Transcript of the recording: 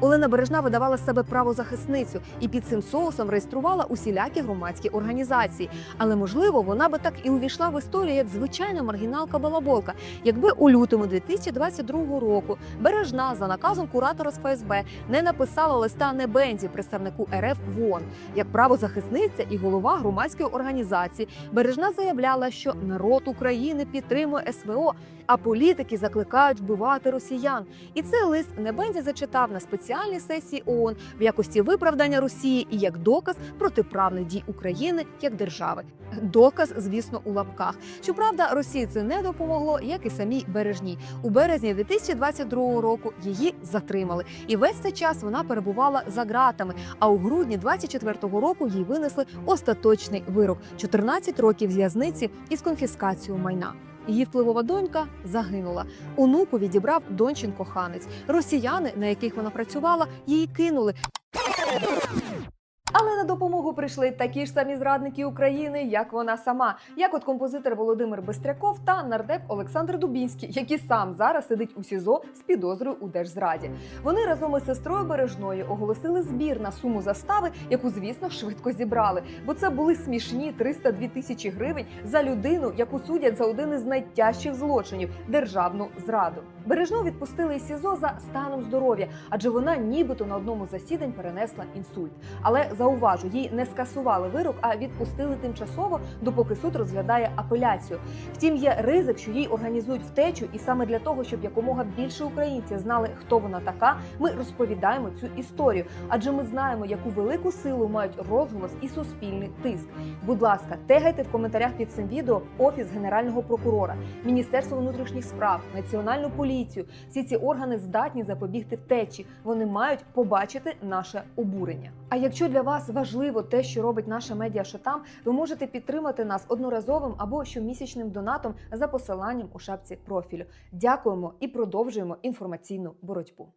Олена Бережна видавала себе правозахисницю і під цим соусом реєструвала усілякі громадські організації. Але можливо, вона би так і увійшла в історію як звичайна маргіналка балаболка, якби у лютому 2022 року Бережна за наказом куратора з ФСБ не написала листа Небензі, представнику РФ в ООН. Як правозахисниця і голова громадської організації Бережна заявляла, що народ України підтримує СВО, а політики закликають вбивати росіян. І цей лист Небензі зачитав на спеціальній сесії ООН в якості виправдання Росії і як доказ протиправних дій України як держави. Доказ, звісно, у лапках. Щоправда, Росії це не допомогло, як і самій бережній. У березні 2022 року її затримали, і весь цей час вона перебувала за ґратами. А у грудні 24-го року їй винесли остаточний вирок 14 років в'язниці із конфіскацією майна. Її впливова донька загинула. Онуку відібрав дончин коханець. Росіяни, на яких вона працювала, її кинули. Допомогу прийшли такі ж самі зрадники України, як вона сама, як от композитор Володимир Бистряков та нардеп Олександр Дубінський, який сам зараз сидить у СІЗО з підозрою у держзраді. Вони разом із сестрою Бережною оголосили збір на суму застави, яку, звісно, швидко зібрали. Бо це були смішні 302 тисячі гривень за людину, яку судять за один із найтяжчих злочинів державну зраду. Бережну відпустили із СІЗО за станом здоров'я, адже вона нібито на одному засідань перенесла інсульт. Але зауважу, їй не скасували вирок, а відпустили тимчасово, допоки суд розглядає апеляцію. Втім, є ризик, що їй організують втечу, і саме для того, щоб якомога більше українців знали, хто вона така, ми розповідаємо цю історію. Адже ми знаємо, яку велику силу мають розголос і суспільний тиск. Будь ласка, тегайте в коментарях під цим відео офіс генерального прокурора, міністерство внутрішніх справ, національну поліцію. Всі ці органи здатні запобігти втечі. Вони мають побачити наше обурення. А якщо для вас важливо те, що робить наша медіа Шотам, ви можете підтримати нас одноразовим або щомісячним донатом за посиланням у шапці профілю. Дякуємо і продовжуємо інформаційну боротьбу.